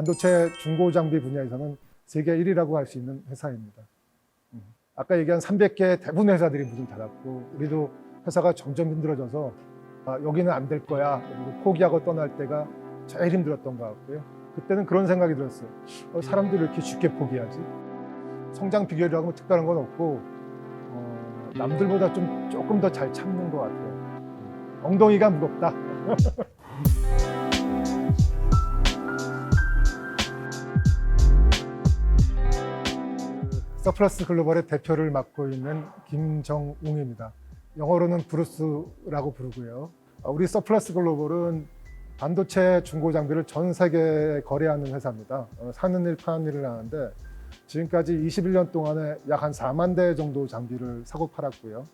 반도체 중고 장비 분야에서는 세계 1위라고 할 수 있는 회사입니다. 음. 아까 얘기한 300개 대부분 회사들이 문을 닫았고 우리도 회사가 점점 힘들어져서 아, 여기는 안 될 거야 그리고 포기하고 떠날 때가 제일 힘들었던 것 같고요. 그때는 그런 생각이 들었어요. 어, 사람들이 왜 이렇게 쉽게 포기하지? 성장 비결이라고 뭐 특별한 건 없고 어, 남들보다 좀 조금 더 잘 참는 것 같아요. 음. 엉덩이가 무겁다. 서플러스 글로벌의 대표를 맡고 있는 김정웅입니다. 영어로는 브루스라고 부르고요. 아, 우리 서플러스 글로벌은 반도체 중고 장비를 전 세계에 거래하는 회사입니다. 어, 사는 일 파는 일을 하는데 지금까지 21년 동안에 약 한 4만 대 정도 장비를 사고 팔았고요.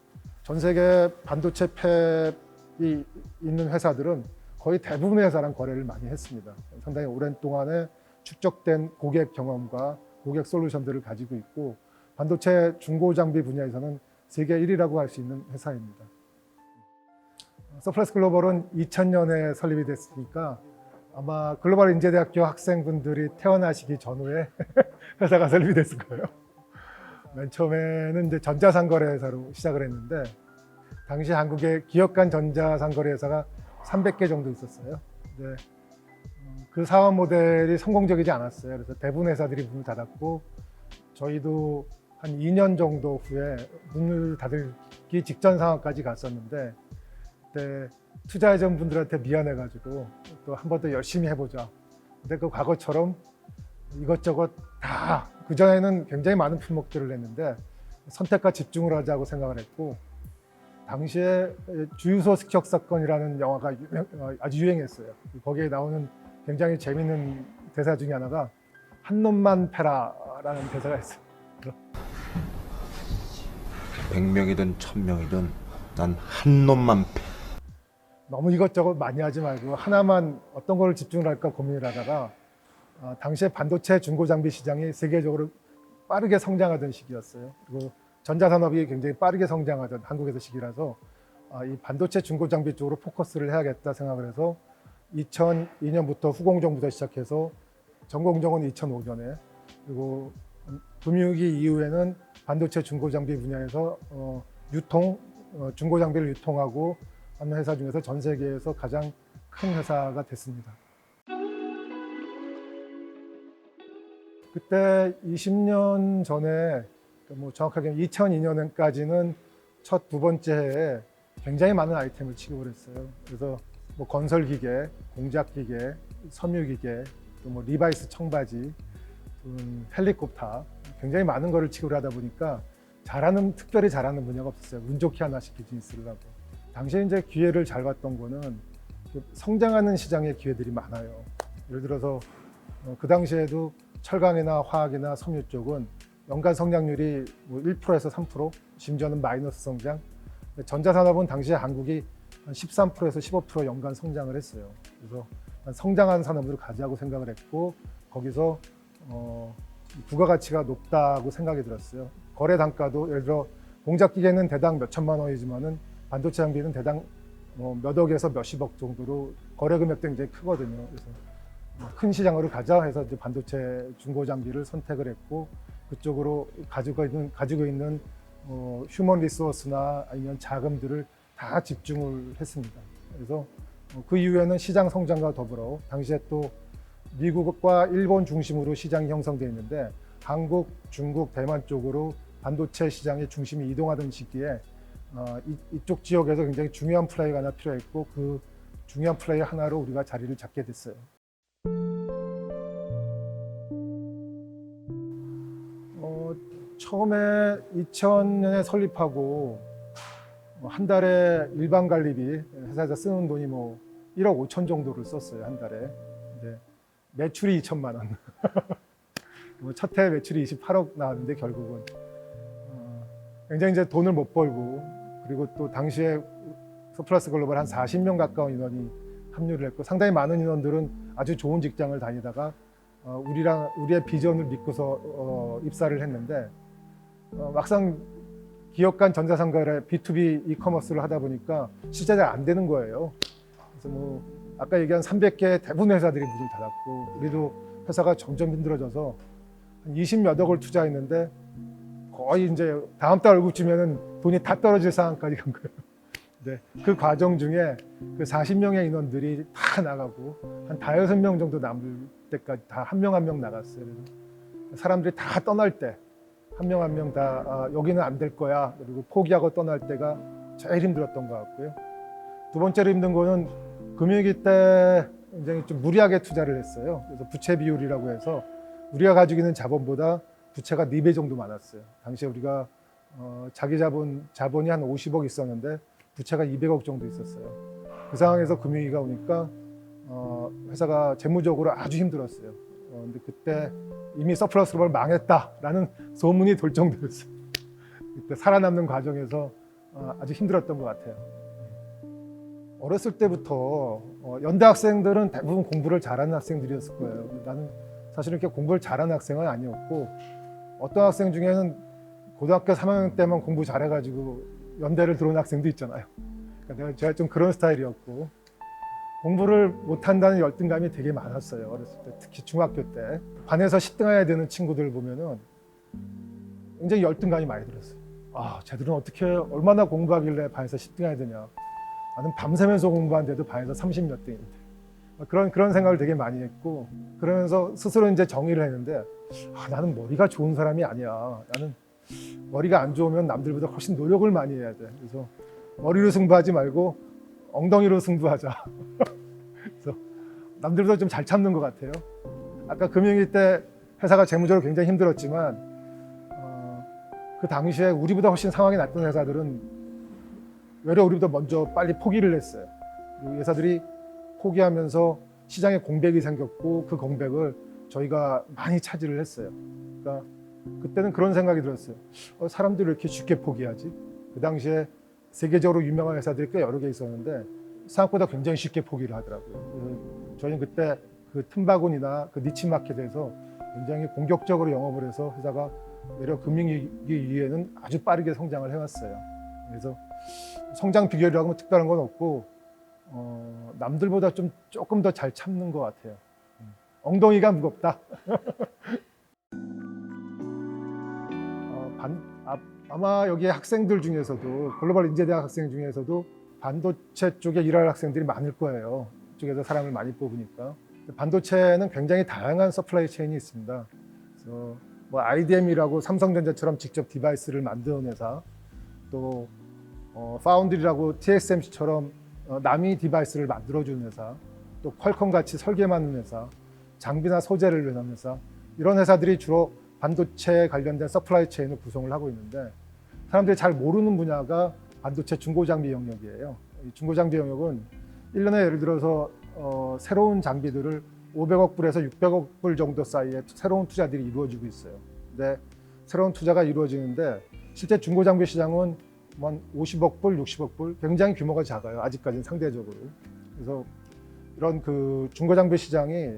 전 세계 반도체 팹이 있는 회사들은 거의 대부분의 회사랑 거래를 많이 했습니다. 상당히 오랜 동안에 축적된 고객 경험과 고객 솔루션들을 가지고 있고 반도체 중고 장비 분야에서는 세계 1위라고 할 수 있는 회사입니다. 서플러스 글로벌은 2000년에 설립이 됐으니까 아마 글로벌 인재대학교 학생분들이 태어나시기 전후에 회사가 설립이 됐을 거예요. 맨 처음에는 이제 전자상거래회사로 시작을 했는데 당시 한국에 기업 간 전자상거래회사가 300개 정도 있었어요. 음, 그 사업 모델이 성공적이지 않았어요. 그래서 대부분 회사들이 문을 닫았고 저희도 한 2년 정도 후에 문을 닫기 직전 상황까지 갔었는데 그때 투자해준 분들한테 미안해가지고 또 한 번 더 열심히 해보자. 근데 그 과거처럼 이것저것 다 그전에는 굉장히 많은 품목들을 냈는데 선택과 집중을 하자고 생각을 했고 당시에 주유소 습격 사건이라는 영화가 유명- 어, 아주 유행했어요. 거기에 나오는 굉장히 재밌는 대사 중에 하나가 한 놈만 패라라는 대사가 있어요. 백명이든천명이든 난 한 놈만 패. 너무 이것저것 많이 하지 말고 하나만 어떤 걸 집중을 할까 고민을 하다가 아, 당시에 반도체 중고 장비 시장이 세계적으로 빠르게 성장하던 시기였어요. 그리고 전자산업이 굉장히 빠르게 성장하던 한국에서 시기라서 아, 이 반도체 중고 장비 쪽으로 포커스를 해야겠다 생각을 해서 2002년부터 후공정부터 시작해서 전공정은 2005년에 그리고 금융위기 이후에는 반도체 중고 장비 분야에서 어, 유통 어, 중고 장비를 유통하고 하는 회사 중에서 전 세계에서 가장 큰 회사가 됐습니다. 그때 20년 전에 뭐 정확하게 2002년까지는 첫 두 번째 해에 굉장히 많은 아이템을 취급을 했어요. 그래서 뭐 건설 기계, 공작 기계, 섬유 기계, 또 뭐 리바이스 청바지, 음, 헬리콥터 굉장히 많은 거를 취급을 하다 보니까 잘하는 특별히 잘하는 분야가 없었어요. 운 좋게 하나씩 비즈니스를 하고. 당시에 이제 기회를 잘 봤던 거는 그 성장하는 시장의 기회들이 많아요. 예를 들어서 어, 그 당시에도 철강이나 화학이나 섬유 쪽은 연간 성장률이 뭐 1%에서 3%, 심지어는 마이너스 성장. 전자산업은 당시에 한국이 한 13%에서 15% 연간 성장을 했어요. 그래서 성장한 산업으로 가자고 생각을 했고 거기서 어, 부가가치가 높다고 생각이 들었어요. 거래 단가도 예를 들어 공작 기계는 대당 몇 천만 원이지만은 반도체 장비는 대당 뭐몇 억에서 몇십억 정도로 거래 금액도 굉장히 크거든요. 그래서 어, 큰 시장으로 가자 해서 이제 반도체 중고 장비를 선택을 했고 그쪽으로 가지고 있는 가지고 있는 어, 휴먼 리소스나 아니면 자금들을 다 집중을 했습니다. 그래서 어, 그 이후에는 시장 성장과 더불어 당시에 또 미국과 일본 중심으로 시장이 형성되어 있는데 한국, 중국, 대만 쪽으로 반도체 시장의 중심이 이동하던 시기에 어, 이, 이쪽 지역에서 굉장히 중요한 플레이가 하나 필요했고 그 중요한 플레이 하나로 우리가 자리를 잡게 됐어요. 어, 처음에 2000년에 설립하고 뭐 한 달에 일반 관리비 회사에서 쓰는 돈이 뭐 1억 5천 정도를 썼어요 한 달에. 근데 매출이 2천만 원. 뭐 첫해 매출이 28억 나왔는데 결국은 어, 굉장히 이제 돈을 못 벌고 그리고 또 당시에 서플러스 글로벌 한 40명 가까운 인원이 합류를 했고 상당히 많은 인원들은 아주 좋은 직장을 다니다가 어, 우리랑 우리의 비전을 믿고서 어, 입사를 했는데 어, 막상 기업 간 전자상거래 B2B 이커머스를 하다 보니까 실제 잘 안 되는 거예요. 그래서 뭐 아까 얘기한 300개 대부분 회사들이 문을 닫았고 우리도 회사가 점점 힘들어져서 한 20몇 억을 투자했는데 거의 이제 다음 달 월급쯤에는 돈이 다 떨어질 상황까지 간 거예요. 네, 그 과정 중에 그 40명의 인원들이 다 나가고 한 다여섯 명 정도 남을 때까지 다 한 명 한 명 나갔어요. 사람들이 다 떠날 때 한 명 한 명 다 아, 여기는 안 될 거야 그리고 포기하고 떠날 때가 제일 힘들었던 것 같고요. 두 번째로 힘든 거는 금융위기 때 굉장히 좀 무리하게 투자를 했어요. 그래서 부채 비율이라고 해서 우리가 가지고 있는 자본보다 부채가 4배 정도 많았어요. 당시에 우리가 어, 자기 자본 자본이 한 50억 있었는데 부채가 200억 정도 있었어요. 그 상황에서 금융위기가 오니까 어, 회사가 재무적으로 아주 힘들었어요. 어, 근데 그때 이미 서플러스 글로벌 망했다라는 소문이 돌 정도였어요. 그때 살아남는 과정에서 어, 아주 힘들었던 것 같아요. 어렸을 때부터 어, 연대 학생들은 대부분 공부를 잘하는 학생들이었을 거예요. 나는 사실은 이렇게 공부를 잘하는 학생은 아니었고 어떤 학생 중에는 고등학교 3학년 때만 공부 잘해가지고 연대를 들어온 학생도 있잖아요. 그러니까 내가 제가 좀 그런 스타일이었고 공부를 못한다는 열등감이 되게 많았어요. 어렸을 때 특히 중학교 때 반에서 10등해야 되는 친구들 보면은 굉장히 열등감이 많이 들었어요. 아, 쟤들은 어떻게 얼마나 공부하길래 반에서 10등해야 되냐. 나는 밤새면서 공부하는데도 반에서 30몇 등인데 그런 그런 생각을 되게 많이 했고 그러면서 스스로 이제 정의를 했는데 아, 나는 머리가 좋은 사람이 아니야. 나는 머리가 안 좋으면 남들보다 훨씬 노력을 많이 해야 돼. 그래서 머리로 승부하지 말고 엉덩이로 승부하자. 남들보다 좀 잘 참는 것 같아요. 아까 금융위 때 회사가 재무적으로 굉장히 힘들었지만 어, 그 당시에 우리보다 훨씬 상황이 낫던 회사들은 외려 우리보다 먼저 빨리 포기를 했어요. 그리고 회사들이 포기하면서 시장에 공백이 생겼고 그 공백을 저희가 많이 차지를 했어요. 그러니까 그때는 그런 생각이 들었어요. 어, 사람들이 왜 이렇게 쉽게 포기하지? 그 당시에 세계적으로 유명한 회사들이 꽤 여러 개 있었는데 생각보다 굉장히 쉽게 포기를 하더라고요. 저희는 그때 그 틈바구니나 그 니치 마켓에서 굉장히 공격적으로 영업을 해서 회사가 외려 금융위기 이후에는 아주 빠르게 성장을 해왔어요. 그래서 성장 비결이라고 뭐 특별한 건 없고 어, 남들보다 좀 조금 더 잘 참는 것 같아요. 음. 엉덩이가 무겁다. 어, 반, 아, 아마 여기 학생들 중에서도 글로벌 인재대학 학생 중에서도 반도체 쪽에 일할 학생들이 많을 거예요. 이쪽에서 사람을 많이 뽑으니까. 반도체는 굉장히 다양한 서플라이 체인이 있습니다. 그래서 뭐 IDM이라고 삼성전자처럼 직접 디바이스를 만드는 회사, 또 어, 파운드리라고 TSMC처럼 어, 남이 디바이스를 만들어주는 회사, 또 퀄컴 같이 설계만 하는 회사, 장비나 소재를 내는 회사 이런 회사들이 주로 반도체 관련된 서플라이 체인을 구성을 하고 있는데 사람들이 잘 모르는 분야가 반도체 중고 장비 영역이에요. 이 중고 장비 영역은 1년에 예를 들어서 어, 새로운 장비들을 500억 불에서 600억 불 정도 사이에 새로운 투자들이 이루어지고 있어요. 근데 새로운 투자가 이루어지는데 실제 중고 장비 시장은 뭐한 50억 불, 60억 불 굉장히 규모가 작아요. 아직까지는 상대적으로. 그래서 이런 그 중고 장비 시장이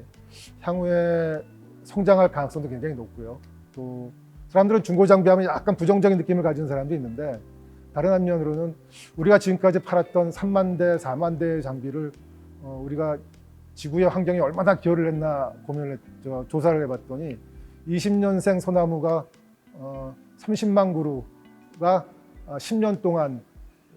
향후에 성장할 가능성도 굉장히 높고요. 또 사람들은 중고 장비하면 약간 부정적인 느낌을 가지는 사람도 있는데 다른 한면으로는 우리가 지금까지 팔았던 3만 대, 4만 대의 장비를 어, 우리가 지구의 환경에 얼마나 기여를 했나 고민을 했, 저, 조사를 해봤더니 20년생 소나무가 어, 30만 그루가 어, 10년 동안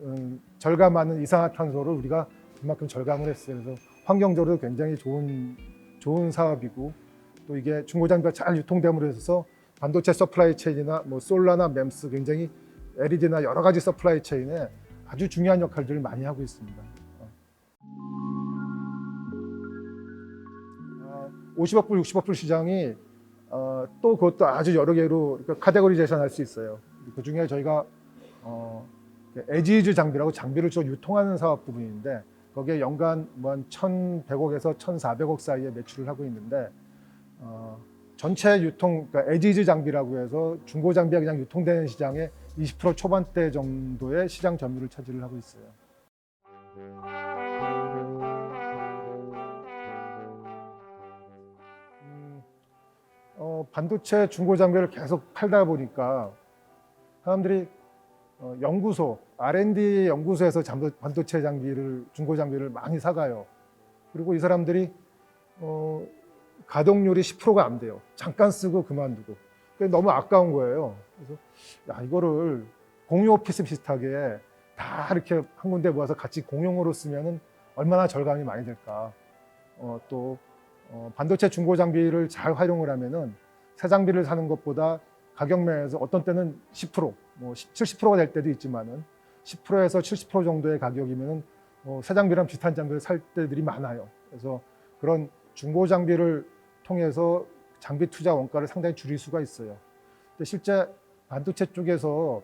음, 절감하는 이산화탄소를 우리가 그만큼 절감을 했어요. 그래서 환경적으로 굉장히 좋은 좋은 사업이고 또 이게 중고 장비가 잘 유통됨으로 해서 반도체 서플라이 체인이나 뭐 솔라나 mem스 굉장히 LED나 여러 가지 서플라이 체인에 아주 중요한 역할들을 많이 하고 있습니다. 어, 50억 불, 60억 불 시장이 어, 또 그것도 아주 여러 개로 카테고리제이션 할 수 있어요. 그 중에 저희가 어, 에지즈 장비라고 장비를 주로 유통하는 사업 부분인데 거기에 연간 뭐한 1,100억에서 1,400억 사이에 매출을 하고 있는데 어, 전체 유통 그러니까 에지즈 장비라고 해서 중고 장비가 그냥 유통되는 시장의 20% 초반대 정도의 시장 점유율을 차지를 하고 있어요. 음, 어, 반도체 중고 장비를 계속 팔다 보니까 사람들이 어, 연구소, R&D 연구소에서 반도체 장비를 중고 장비를 많이 사가요. 그리고 이 사람들이 어, 가동률이 10%가 안 돼요. 잠깐 쓰고 그만두고. 너무 아까운 거예요. 그래서 야 이거를 공유 오피스 비슷하게 다 이렇게 한 군데 모아서 같이 공용으로 쓰면은 얼마나 절감이 많이 될까. 어, 또 어, 반도체 중고 장비를 잘 활용을 하면은 새 장비를 사는 것보다 가격 면에서 어떤 때는 10%, 뭐 70%가 될 때도 있지만은 10%에서 70% 정도의 가격이면은 어, 새 장비랑 비슷한 장비를 살 때들이 많아요. 그래서 그런 중고 장비를 통해서 장비 투자 원가를 상당히 줄일 수가 있어요. 근데 실제 반도체 쪽에서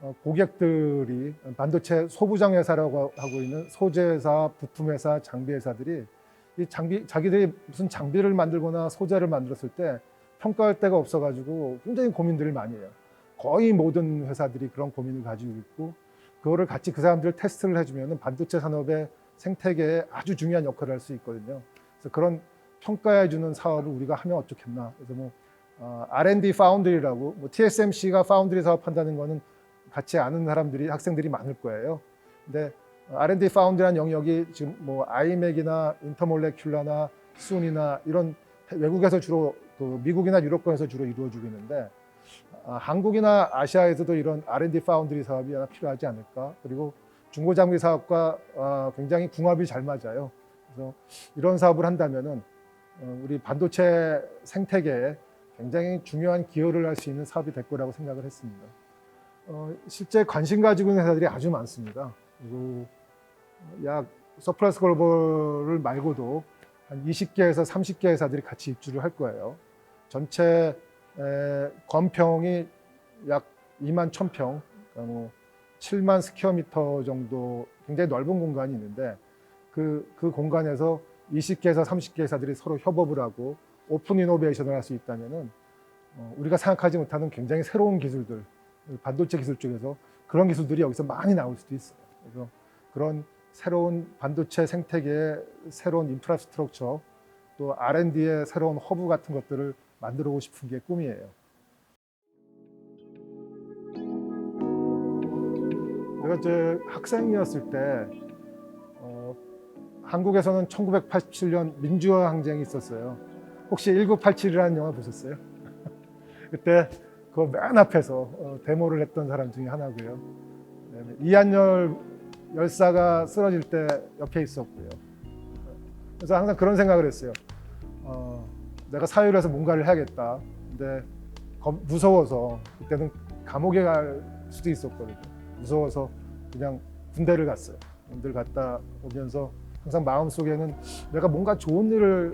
어, 고객들이 반도체 소부장 회사라고 하고 있는 소재 회사, 부품 회사, 장비 회사들이 이 장비 자기들이 무슨 장비를 만들거나 소재를 만들었을 때 평가할 데가 없어가지고 굉장히 고민들을 많이 해요. 거의 모든 회사들이 그런 고민을 가지고 있고 그거를 같이 그 사람들 테스트를 해주면 반도체 산업의 생태계에 아주 중요한 역할을 할 수 있거든요. 그래서 그런 평가해주는 사업을 우리가 하면 어떻겠나. 그래서 뭐 어, R&D 파운드리라고 뭐 TSMC가 파운드리 사업한다는 거는 같이 아는 사람들이 학생들이 많을 거예요. 근데 R&D 파운드라는 영역이 지금 뭐 아이맥이나 인터몰레큘라나 순이나 이런 외국에서 주로 그 미국이나 유럽권에서 주로 이루어지고 있는데 아, 한국이나 아시아에서도 이런 R&D 파운드리 사업이 하나 필요하지 않을까. 그리고 중고장비 사업과 아, 굉장히 궁합이 잘 맞아요. 그래서 이런 사업을 한다면은 어, 우리 반도체 생태계에 굉장히 중요한 기여를 할 수 있는 사업이 될 거라고 생각을 했습니다. 어, 실제 관심 가지고 있는 회사들이 아주 많습니다. 그리고 약 서플러스 글로벌을 말고도 한 20개에서 30개 회사들이 같이 입주를 할 거예요. 전체 에, 건평이 약 2만 1000평, 그러니까 뭐 7만 스퀘어미터 정도 굉장히 넓은 공간이 있는데 그, 그 공간에서 20개에서 30개 회사들이 서로 협업을 하고 오픈 이노베이션을 할 수 있다면은 어, 우리가 생각하지 못하는 굉장히 새로운 기술들, 반도체 기술 쪽에서 그런 기술들이 여기서 많이 나올 수도 있어요. 그래서 그런 새로운 반도체 생태계의 새로운 인프라스트럭처 또 R&D의 새로운 허브 같은 것들을 만들어보고 싶은 게 꿈이에요. 내가 이제 학생이었을 때 어, 한국에서는 1987년 민주화 항쟁이 있었어요. 혹시 1987이라는 영화 보셨어요? 그때 그 맨 앞에서 어, 데모를 했던 사람 중에 하나고요. 이한열 열사가 쓰러질 때 옆에 있었고요. 그래서 항상 그런 생각을 했어요. 어, 내가 사회를 해서 뭔가를 해야겠다. 근데 겁- 무서워서 그때는 감옥에 갈 수도 있었거든요. 무서워서 그냥 군대를 갔어요. 군대를 갔다 오면서 항상 마음속에는 내가 뭔가 좋은 일을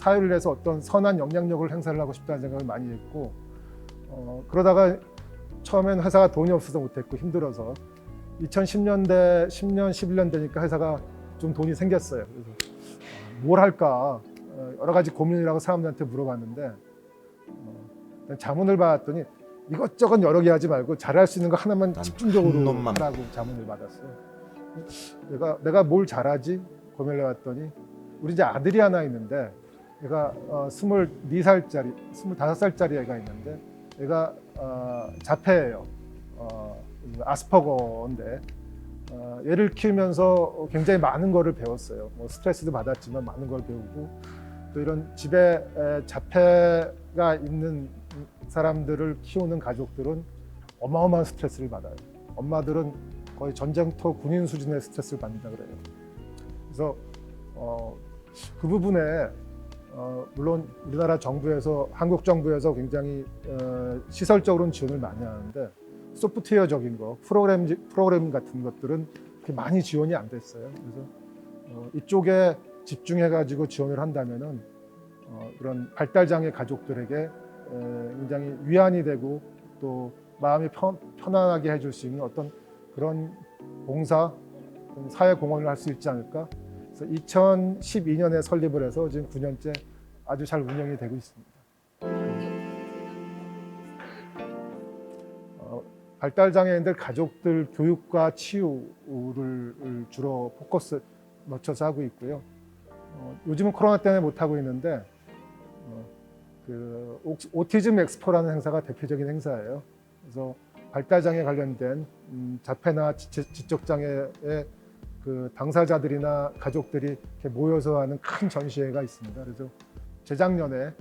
사회를 해서 어떤 선한 영향력을 행사를 하고 싶다는 생각을 많이 했고 어, 그러다가 처음엔 회사가 돈이 없어서 못했고 힘들어서 2010년대 10년 11년 되니까 회사가 좀 돈이 생겼어요. 그래서 어, 뭘 할까 어, 여러 가지 고민이라고 사람들한테 물어봤는데 어, 자문을 받았더니 이것저것 여러 개 하지 말고 잘할 수 있는 거 하나만 난 집중적으로 하라고 자문을 받았어요. 내가 내가 뭘 잘하지 고민을 해봤더니 우리 이제 아들이 하나 있는데 얘가 어, 24살짜리, 25살짜리 애가 있는데 얘가 어, 자폐예요. 어, 아스퍼거인데 어, 얘를 키우면서 굉장히 많은 거를 배웠어요. 뭐 스트레스도 받았지만 많은 걸 배우고 또 이런 집에 에, 자폐가 있는 사람들을 키우는 가족들은 어마어마한 스트레스를 받아요. 엄마들은 거의 전쟁터 군인 수준의 스트레스를 받는다 그래요. 그래서 어, 그 부분에 어, 물론 우리나라 정부에서 한국 정부에서 굉장히 어, 시설적으로는 지원을 많이 하는데 소프트웨어적인 거 프로그램 프로그램 같은 것들은 그렇게 많이 지원이 안 됐어요. 그래서 어, 이쪽에 집중해 가지고 지원을 한다면은 어, 그런 발달 장애 가족들에게 에, 굉장히 위안이 되고 또 마음이 편, 편안하게 해줄 수 있는 어떤 그런 봉사 사회 공헌을 할 수 있지 않을까 그래서 2012년에 설립을 해서 지금 9년째 아주 잘 운영이 되고 있습니다. 어, 발달 장애인들 가족들 교육과 치유를 주로 포커스 맞춰서 하고 있고요. 어, 요즘은 코로나 때문에 못 하고 있는데 어, 그 오- 오티즘 엑스포라는 행사가 대표적인 행사예요. 그래서 발달 장애 관련된 음, 자폐나 지, 지적 장애의 그 당사자들이나 가족들이 이렇게 모여서 하는 큰 전시회가 있습니다. 그래서 재작년에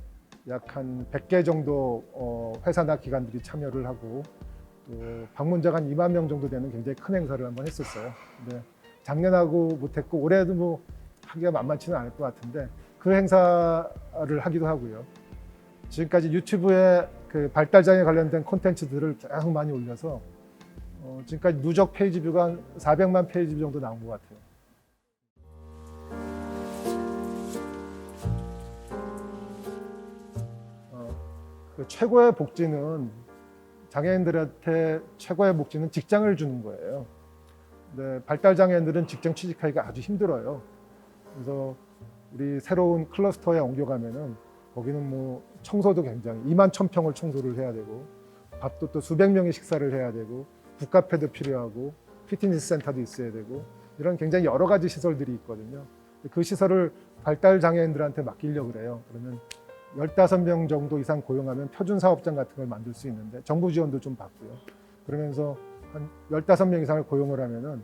약 한 100개 정도 어, 회사나 기관들이 참여를 하고 또 방문자가 한 2만 명 정도 되는 굉장히 큰 행사를 한번 했었어요. 근데 작년하고 못했고 올해도 뭐 하기가 만만치는 않을 것 같은데 그 행사를 하기도 하고요. 지금까지 유튜브에 그 발달장애 관련된 콘텐츠들을 계속 많이 올려서 어, 지금까지 누적 페이지 뷰가 한 400만 페이지 뷰 정도 나온 것 같아요. 그 최고의 복지는 장애인들한테 최고의 복지는 직장을 주는 거예요. 근데 발달 장애인들은 직장 취직하기가 아주 힘들어요. 그래서 우리 새로운 클러스터에 옮겨가면은 거기는 뭐 청소도 굉장히 2만 천 평을 청소를 해야 되고 밥도 또 수백 명이 식사를 해야 되고 북카페도 필요하고 피트니스 센터도 있어야 되고 이런 굉장히 여러 가지 시설들이 있거든요. 그 시설을 발달 장애인들한테 맡기려고 그래요. 그러면 15명 정도 이상 고용하면 표준 사업장 같은 걸 만들 수 있는데 정부 지원도 좀 받고요. 그러면서 한 15명 이상을 고용을 하면은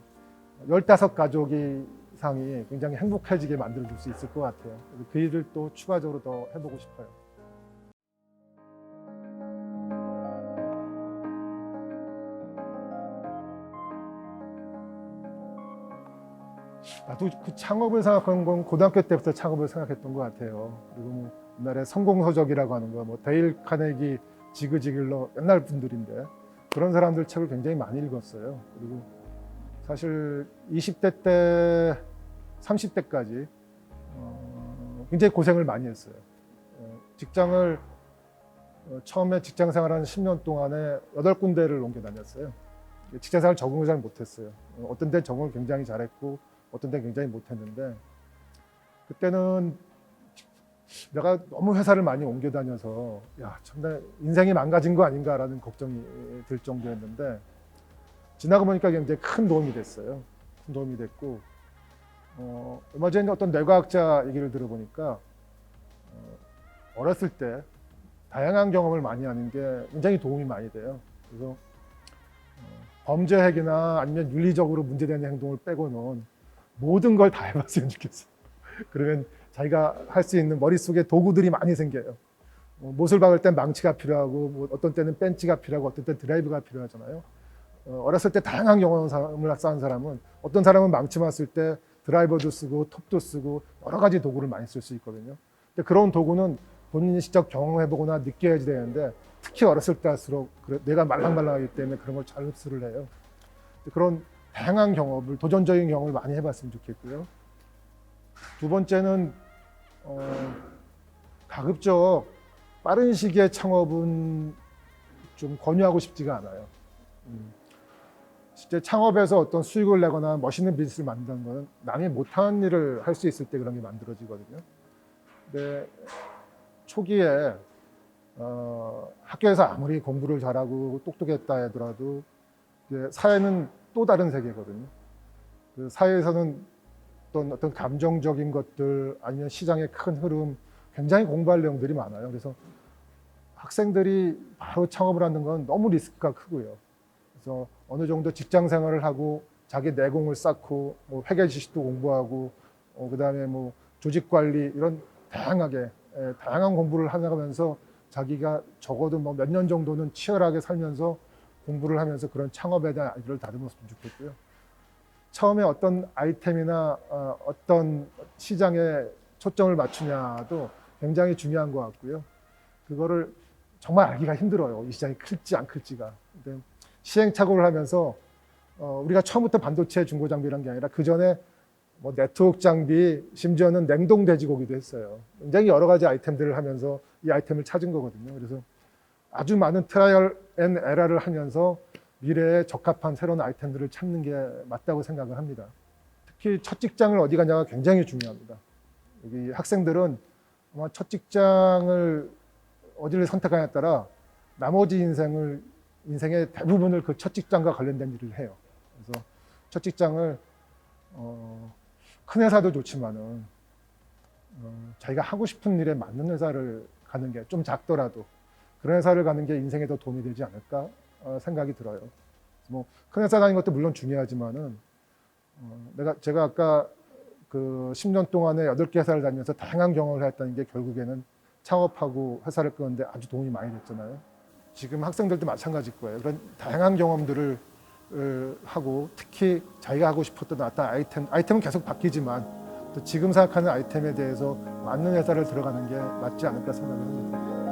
15가족이 이상이 굉장히 행복해지게 만들어 줄 수 있을 것 같아요. 그 일을 또 추가적으로 더 해보고 싶어요. 나도 그 창업을 생각한 건 고등학교 때부터 창업을 생각했던 것 같아요. 그리고 뭐 옛날에 성공서적이라고 하는 거, 뭐 데일 카네기, 지그 지글러 옛날 분들인데 그런 사람들 책을 굉장히 많이 읽었어요. 그리고 사실 20대 때 30대까지 어, 굉장히 고생을 많이 했어요. 어, 직장을 어, 처음에 직장 생활한 10년 동안에 8군데를 옮겨 다녔어요. 직장 생활 적응을 잘 못했어요. 어, 어떤 때 적응을 굉장히 잘했고 어떤 때 굉장히 못했는데 그때는 내가 너무 회사를 많이 옮겨 다녀서 야 정말 인생이 망가진 거 아닌가라는 걱정이 들 정도였는데 지나고 보니까 굉장히 큰 도움이 됐어요. 큰 도움이 됐고 어, 얼마 전에 어떤 뇌과학자 얘기를 들어보니까 어, 어렸을 때 다양한 경험을 많이 하는 게 굉장히 도움이 많이 돼요. 그래서 어, 범죄 핵이나 아니면 윤리적으로 문제되는 행동을 빼고는 모든 걸 다 해봤으면 좋겠어요. 그러면 자기가 할 수 있는 머릿속에 도구들이 많이 생겨요. 어, 못을 박을 땐 망치가 필요하고 뭐 어떤 때는 벤치가 필요하고 어떤 때는 드라이브가 필요하잖아요. 어, 어렸을 때 다양한 경험을 쌓은 사람은 어떤 사람은 망치만 쓸 때 드라이버도 쓰고 톱도 쓰고 여러 가지 도구를 많이 쓸 수 있거든요. 근데 그런 도구는 본인이 직접 경험해보거나 느껴야지 되는데 특히 어렸을 때 할수록 내가 말랑말랑하기 때문에 그런 걸 잘 흡수를 해요. 그런 다양한 경험을 도전적인 경험을 많이 해봤으면 좋겠고요. 두 번째는 어, 가급적 빠른 시기에 창업은 좀 권유하고 싶지가 않아요. 음, 실제 창업에서 어떤 수익을 내거나 멋있는 비즈니스를 만든다는 것은 남이 못하는 일을 할 수 있을 때 그런 게 만들어지거든요. 근데 초기에 어, 학교에서 아무리 공부를 잘하고 똑똑했다 하더라도 사회는 또 다른 세계거든요. 그 사회에서는 어떤 어떤 감정적인 것들 아니면 시장의 큰 흐름 굉장히 공부할 내용들이 많아요. 그래서 학생들이 바로 창업을 하는 건 너무 리스크가 크고요. 그래서 어느 정도 직장 생활을 하고 자기 내공을 쌓고 뭐 회계 지식도 공부하고 어, 그다음에 뭐 조직 관리 이런 다양하게 예, 다양한 공부를 하면서 자기가 적어도 뭐 몇 년 정도는 치열하게 살면서 공부를 하면서 그런 창업에 대한 아이디어를 다듬었으면 좋겠고요. 처음에 어떤 아이템이나 어, 어떤 시장에 초점을 맞추냐도 굉장히 중요한 것 같고요. 그거를 정말 알기가 힘들어요. 이 시장이 클지 안 클지가. 시행착오를 하면서 어, 우리가 처음부터 반도체 중고 장비란 게 아니라 그 전에 뭐 네트워크 장비, 심지어는 냉동 돼지고기도 했어요. 굉장히 여러 가지 아이템들을 하면서 이 아이템을 찾은 거거든요. 그래서 아주 많은 트라이얼 앤 에러를 하면서 미래에 적합한 새로운 아이템들을 찾는 게 맞다고 생각을 합니다. 특히 첫 직장을 어디 가냐가 굉장히 중요합니다. 여기 학생들은 아마 첫 직장을 어디를 선택하냐에 따라 나머지 인생을 인생의 대부분을 그 첫 직장과 관련된 일을 해요. 그래서 첫 직장을 어, 큰 회사도 좋지만은 어, 자기가 하고 싶은 일에 맞는 회사를 가는 게 좀 작더라도 그런 회사를 가는 게 인생에 더 도움이 되지 않을까 어, 생각이 들어요. 뭐 큰 회사 다니는 것도 물론 중요하지만은 어, 내가 제가 아까 그 10년 동안에 8개 회사를 다니면서 다양한 경험을 했다는 게 결국에는 창업하고 회사를 끄는데 아주 도움이 많이 됐잖아요. 지금 학생들도 마찬가지일 거예요. 그런 다양한 경험들을 어, 하고 특히 자기가 하고 싶었던 어떤 아이템, 아이템은 계속 바뀌지만 또 지금 생각하는 아이템에 대해서 맞는 회사를 들어가는 게 맞지 않을까 생각을 합니다.